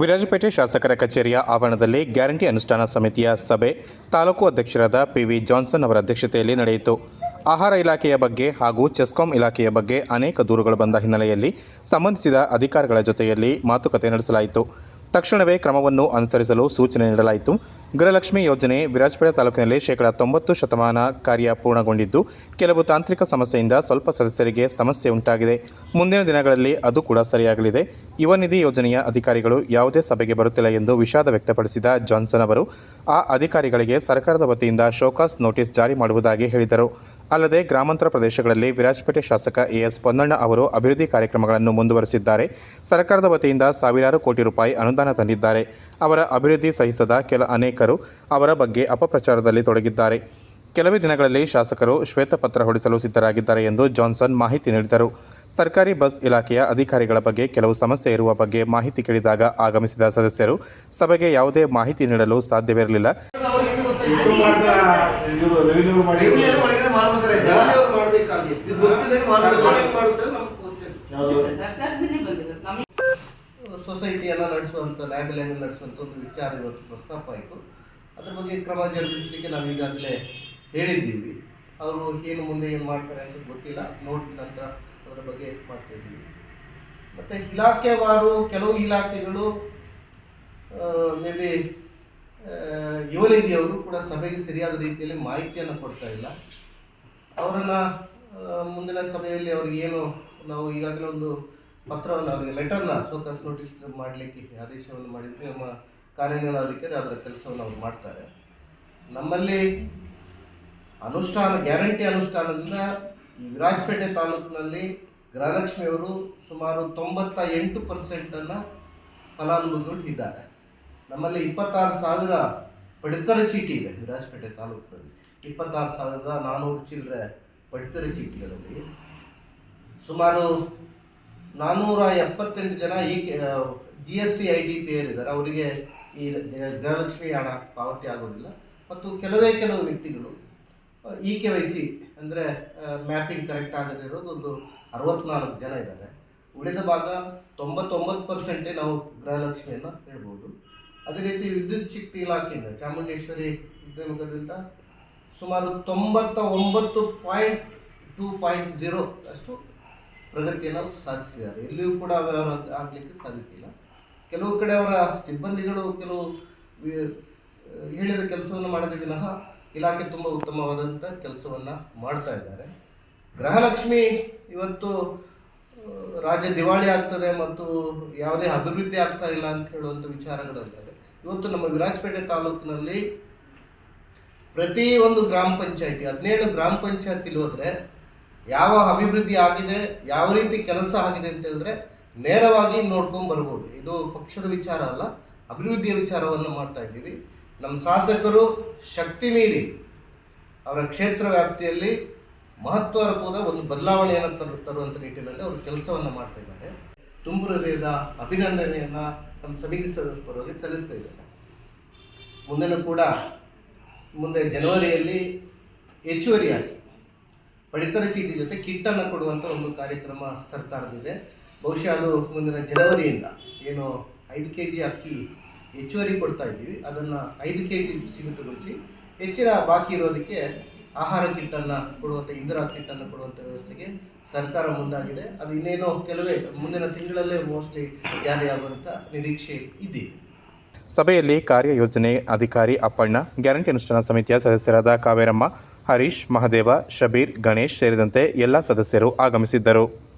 ವಿರಾಜಪೇಟೆ ಶಾಸಕರ ಕಚೇರಿಯ ಆವರಣದಲ್ಲಿ ಗ್ಯಾರಂಟಿ ಅನುಷ್ಠಾನ ಸಮಿತಿಯ ಸಭೆ ತಾಲೂಕು ಅಧ್ಯಕ್ಷರಾದ ಪಿವಿ ಜಾನ್ಸನ್ ಅವರ ಅಧ್ಯಕ್ಷತೆಯಲ್ಲಿ ನಡೆಯಿತು. ಆಹಾರ ಇಲಾಖೆಯ ಬಗ್ಗೆ ಹಾಗೂ ಚೆಸ್ಕಾಂ ಇಲಾಖೆಯ ಬಗ್ಗೆ ಅನೇಕ ದೂರುಗಳು ಬಂದ ಹಿನ್ನೆಲೆಯಲ್ಲಿ ಸಂಬಂಧಿಸಿದ ಅಧಿಕಾರಿಗಳ ಜೊತೆಯಲ್ಲಿ ಮಾತುಕತೆ ನಡೆಸಲಾಯಿತು. ತಕ್ಷಣವೇ ಕ್ರಮವನ್ನು ಅನುಸರಿಸಲು ಸೂಚನೆ ನೀಡಲಾಯಿತು. ಗೃಹಲಕ್ಷ್ಮಿ ಯೋಜನೆ ವಿರಾಜಪೇಟೆ ತಾಲೂಕಿನಲ್ಲಿ ಶೇಕಡಾ ತೊಂಬತ್ತು ಶತಮಾನ ಕಾರ್ಯ ಪೂರ್ಣಗೊಂಡಿದ್ದು, ಕೆಲವು ತಾಂತ್ರಿಕ ಸಮಸ್ಯೆಯಿಂದ ಸ್ವಲ್ಪ ಸದಸ್ಯರಿಗೆ ಸಮಸ್ಯೆ ಉಂಟಾಗಿದೆ. ಮುಂದಿನ ದಿನಗಳಲ್ಲಿ ಅದು ಕೂಡ ಸರಿಯಾಗಲಿದೆ. ಯುವ ನಿಧಿ ಯೋಜನೆಯ ಅಧಿಕಾರಿಗಳು ಯಾವುದೇ ಸಭೆಗೆ ಬರುತ್ತಿಲ್ಲ ಎಂದು ವಿಷಾದ ವ್ಯಕ್ತಪಡಿಸಿದ ಜಾನ್ಸನ್ ಅವರು, ಆ ಅಧಿಕಾರಿಗಳಿಗೆ ಸರ್ಕಾರದ ವತಿಯಿಂದ ಶೋಕಾಸ್ ನೋಟಿಸ್ ಜಾರಿ ಮಾಡುವುದಾಗಿ ಹೇಳಿದರು. ಅಲ್ಲದೆ ಗ್ರಾಮಾಂತರ ಪ್ರದೇಶಗಳಲ್ಲಿ ವಿರಾಜಪೇಟೆ ಶಾಸಕ ಎಎಸ್ ಪೊನ್ನಣ್ಣ ಅವರು ಅಭಿವೃದ್ಧಿ ಕಾರ್ಯಕ್ರಮಗಳನ್ನು ಮುಂದುವರೆಸಿದ್ದಾರೆ. ಸರ್ಕಾರದ ವತಿಯಿಂದ ಸಾವಿರಾರು ಕೋಟಿ ರೂಪಾಯಿ ಅನುದಾನ ತಂದಿದ್ದಾರೆ. ಅವರ ಅಭಿವೃದ್ಧಿ ಸಹಿಸದ ಕೆಲ ಅನೇಕರು ಅವರ ಬಗ್ಗೆ ಅಪಪ್ರಚಾರದಲ್ಲಿ ತೊಡಗಿದ್ದಾರೆ. ಕೆಲವೇ ದಿನಗಳಲ್ಲಿ ಶಾಸಕರು ಶ್ವೇತಪತ್ರ ಹೊಡಿಸಲು ಸಿದ್ಧರಾಗಿದ್ದಾರೆ ಎಂದು ಜಾನ್ಸನ್ ಮಾಹಿತಿ ನೀಡಿದರು. ಸರ್ಕಾರಿ ಬಸ್ ಇಲಾಖೆಯ ಅಧಿಕಾರಿಗಳ ಬಗ್ಗೆ ಕೆಲವು ಸಮಸ್ಯೆ ಇರುವ ಬಗ್ಗೆ ಮಾಹಿತಿ ಕೇಳಿದಾಗ ಆಗಮಿಸಿದ ಸದಸ್ಯರು, ಸಭೆಗೆ ಯಾವುದೇ ಮಾಹಿತಿ ನೀಡಲು ಸಾಧ್ಯವಿರಲಿಲ್ಲ. ಇದು ಎಲ್ಲ ನಡೆಸುವಂತ ನಡೆಸುವಂತ ಮಾಡ್ಬೇಕಾರೆ ಇದು. ಮಾಡ್ಬೇಕಾಗಿತ್ತು. ಗೊತ್ತಿದ್ದಂಗೆ ಕ್ವಶನ್. ಬಂದಿರೋದು. ನಮಗೆ ಸೊಸೈಟಿಯನ್ನು ನಡೆಸುವಂಥ ನಡೆಸುವಂಥ ಒಂದು ವಿಚಾರ ಇವತ್ತು ಪ್ರಸ್ತಾಪ ಆಯಿತು. ಅದ್ರ ಬಗ್ಗೆ ಕ್ರಮ ಜರುಗಿಸಲಿಕ್ಕೆ ನಾವು ಈಗಾಗಲೇ ಹೇಳಿದ್ದೀವಿ. ಅವರು ಏನು ಮುಂದೆ ಏನು ಮಾಡ್ತಾರೆ ಅಂತ ಗೊತ್ತಿಲ್ಲ. ನೋಡಿದ ನಂತರ ಅದರ ಬಗ್ಗೆ ಮಾಡ್ತಾ ಇದ್ದೀವಿ. ಮತ್ತೆ ಇಲಾಖೆವಾರು ಕೆಲವು ಇಲಾಖೆಗಳು ಮೇ ಬಿ ಯುವನಿಧಿಯವರು ಕೂಡ ಸಭೆಗೆ ಸರಿಯಾದ ರೀತಿಯಲ್ಲಿ ಮಾಹಿತಿಯನ್ನು ಕೊಡ್ತಾ ಇಲ್ಲ. ಅವರನ್ನು ಮುಂದಿನ ಸಭೆಯಲ್ಲಿ ಅವ್ರಿಗೆ ಏನು, ನಾವು ಈಗಾಗಲೇ ಒಂದು ಪತ್ರವನ್ನು ಅವರಿಗೆ ಲೆಟರ್ನ ಸೋಕಸ್ ನೋಟಿಸ್ ಮಾಡಲಿಕ್ಕೆ ಆದೇಶವನ್ನು ಮಾಡಿದ್ವಿ. ನಮ್ಮ ಕಾರ್ಯನಿರ್ವಹಣಾಧಿಕಾರಿ ಅದರ ಕೆಲಸವನ್ನು ಅವ್ರು ಮಾಡ್ತಾರೆ. ನಮ್ಮಲ್ಲಿ ಅನುಷ್ಠಾನ ಗ್ಯಾರಂಟಿ ಅನುಷ್ಠಾನದಿಂದ ವಿರಾಜಪೇಟೆ ತಾಲೂಕಿನಲ್ಲಿ ಗೃಹಲಕ್ಷ್ಮಿಯವರು ಸುಮಾರು ತೊಂಬತ್ತ ಎಂಟು ಪರ್ಸೆಂಟನ್ನು ಫಲಾನುಭವಿಗಳು ಇದ್ದಾರೆ. ನಮ್ಮಲ್ಲಿ ಇಪ್ಪತ್ತಾರು ಸಾವಿರ ಪಡಿತರ ಚೀಟಿ ಇದೆ, ವಿರಾಜಪೇಟೆ ತಾಲೂಕಿನಲ್ಲಿ ಇಪ್ಪತ್ತಾರು ಸಾವಿರದ ನಾನ್ನೂರು ಚಿಲ್ಲರೆ ಪಡಿತರ ಚೀಟಿಗಳಲ್ಲಿ ಸುಮಾರು ನಾನ್ನೂರ ಎಪ್ಪತ್ತೆಂಟು ಜನ ಈ G S T I T P ಇದ್ದಾರೆ. ಅವರಿಗೆ ಈ ಗೃಹಲಕ್ಷ್ಮಿ ಹಣ ಪಾವತಿ ಆಗೋದಿಲ್ಲ. ಮತ್ತು ಕೆಲವೇ ಕೆಲವು ವ್ಯಕ್ತಿಗಳು ಇ ಕೆ ವೈ ಸಿ ಅಂದರೆ ಮ್ಯಾಪಿಂಗ್ ಕರೆಕ್ಟ್ ಆಗದೇ ಇರೋದು ಒಂದು ಅರವತ್ನಾಲ್ಕು ಜನ ಇದ್ದಾರೆ. ಉಳಿದ ಭಾಗ ತೊಂಬತ್ತೊಂಬತ್ತು ಪರ್ಸೆಂಟೇ ನಾವು ಗೃಹಲಕ್ಷ್ಮಿಯನ್ನು ಹೇಳ್ಬೋದು. ಅದೇ ರೀತಿ ವಿದ್ಯುತ್ ಶಕ್ತಿ ಇಲಾಖೆಯಿಂದ ಚಾಮುಂಡೇಶ್ವರಿ ಉದ್ಯಮದಿಂದ ಸುಮಾರು ತೊಂಬತ್ತ ಒಂಬತ್ತು ಪಾಯಿಂಟ್ ಟೂ ಪಾಯಿಂಟ್ ಜೀರೋ ಅಷ್ಟು ಪ್ರಗತಿಯನ್ನು ಸಾಧಿಸಿದ್ದಾರೆ. ಎಲ್ಲಿಯೂ ಕೂಡ ವ್ಯವಹಾರ ಆಗಲಿಕ್ಕೆ ಸಾಧ್ಯತೆ ಇಲ್ಲ. ಕೆಲವು ಕಡೆ ಅವರ ಸಿಬ್ಬಂದಿಗಳು ಕೆಲವು ಹೇಳಿದ ಕೆಲಸವನ್ನು ಮಾಡಿದ ವಿನಃ ಇಲಾಖೆ ತುಂಬ ಉತ್ತಮವಾದಂಥ ಕೆಲಸವನ್ನು ಮಾಡ್ತಾ ಇದ್ದಾರೆ. ಗೃಹಲಕ್ಷ್ಮಿ ಇವತ್ತು ರಾಜ್ಯ ದಿವಾಳಿ ಆಗ್ತದೆ ಮತ್ತು ಯಾವುದೇ ಅಭಿವೃದ್ಧಿ ಆಗ್ತಾ ಇಲ್ಲ ಅಂತ ಹೇಳುವಂಥ ವಿಚಾರಗಳಿದ್ದಾರೆ ಇವತ್ತು ನಮ್ಮ ವಿರಾಜಪೇಟೆ ತಾಲೂಕಿನಲ್ಲಿ ಪ್ರತಿ ಒಂದು ಗ್ರಾಮ ಪಂಚಾಯತಿ, ಹದಿನೇಳು ಗ್ರಾಮ ಪಂಚಾಯತಿಲಿ ಹೋದರೆ ಯಾವ ಅಭಿವೃದ್ಧಿ ಆಗಿದೆ, ಯಾವ ರೀತಿ ಕೆಲಸ ಆಗಿದೆ ಅಂತ ಹೇಳಿದ್ರೆ ನೇರವಾಗಿ ನೋಡ್ಕೊಂಡು ಬರ್ಬೋದು. ಇದು ಪಕ್ಷದ ವಿಚಾರ ಅಲ್ಲ, ಅಭಿವೃದ್ಧಿಯ ವಿಚಾರವನ್ನು ಮಾಡ್ತಾ ಇದ್ದೀವಿ. ನಮ್ಮ ಶಾಸಕರು ಶಕ್ತಿ ಮೀರಿ ಅವರ ಕ್ಷೇತ್ರ ವ್ಯಾಪ್ತಿಯಲ್ಲಿ ಮಹತ್ವಪೂರ್ಣ ಒಂದು ಬದಲಾವಣೆಯನ್ನು ತರು ತರುವಂಥ ನಿಟ್ಟಿನಲ್ಲಿ ಅವರು ಕೆಲಸವನ್ನು ಮಾಡ್ತಾ ತುಂಬು ಹೃದಯದ ಅಭಿನಂದನೆಯನ್ನು ನಮ್ಮ ಸಮಿತಿ ಸದಸ್ಯರ ಪರವಾಗಿ ಸಲ್ಲಿಸ್ತಾ ಇದ್ದೇನೆ ಮುಂದೆನೂ ಕೂಡ ಮುಂದೆ ಜನವರಿಯಲ್ಲಿ ಹೆಚ್ಚುವರಿಯಾಗಿ ಪಡಿತರ ಚೀಟಿ ಜೊತೆ ಕಿಟ್ಟನ್ನು ಕೊಡುವಂಥ ಒಂದು ಕಾರ್ಯಕ್ರಮ ಸರ್ಕಾರದಿದೆ. ಬಹುಶಃ ಅದು ಮುಂದಿನ ಜನವರಿಯಿಂದ ಏನು ಐದು ಕೆ ಜಿ ಅಕ್ಕಿ ಹೆಚ್ಚುವರಿ ಕೊಡ್ತಾ ಇದ್ದೀವಿ. ಅದನ್ನು ಐದು ಕೆ ಜಿ ಸೀಮಿತಗೊಳಿಸಿ ಹೆಚ್ಚಿನ ಬಾಕಿ ಇರೋದಕ್ಕೆ ಆಹಾರ ಕಿಟ್ಟನ್ನು ಕೊಡುವಂಥ ಇಂದಿರಾ ಕಿಟ್ಟನ್ನು ಕೊಡುವಂಥ ವ್ಯವಸ್ಥೆಗೆ ಸರ್ಕಾರ ಮುಂದಾಗಿದೆ. ಅದು ಇನ್ನೇನೋ ಕೆಲವೇ, ಮುಂದಿನ ತಿಂಗಳಲ್ಲೇ ಮೋಸ್ಟ್ಲಿ ಜಾರಿಯಾಗುವಂಥ ನಿರೀಕ್ಷೆ ಇದೆ. ಸಭೆಯಲ್ಲಿ ಕಾರ್ಯಯೋಜನೆ ಅಧಿಕಾರಿ ಅಪ್ಪಣ್ಣ, ಗ್ಯಾರಂಟಿ ಅನುಷ್ಠಾನ ಸಮಿತಿಯ ಸದಸ್ಯರಾದ ಕಾವೇರಮ್ಮ, ಹರೀಶ್, ಮಹದೇವ, ಶಬೀರ್, ಗಣೇಶ್ ಸೇರಿದಂತೆ ಎಲ್ಲ ಸದಸ್ಯರು ಆಗಮಿಸಿದ್ದರು.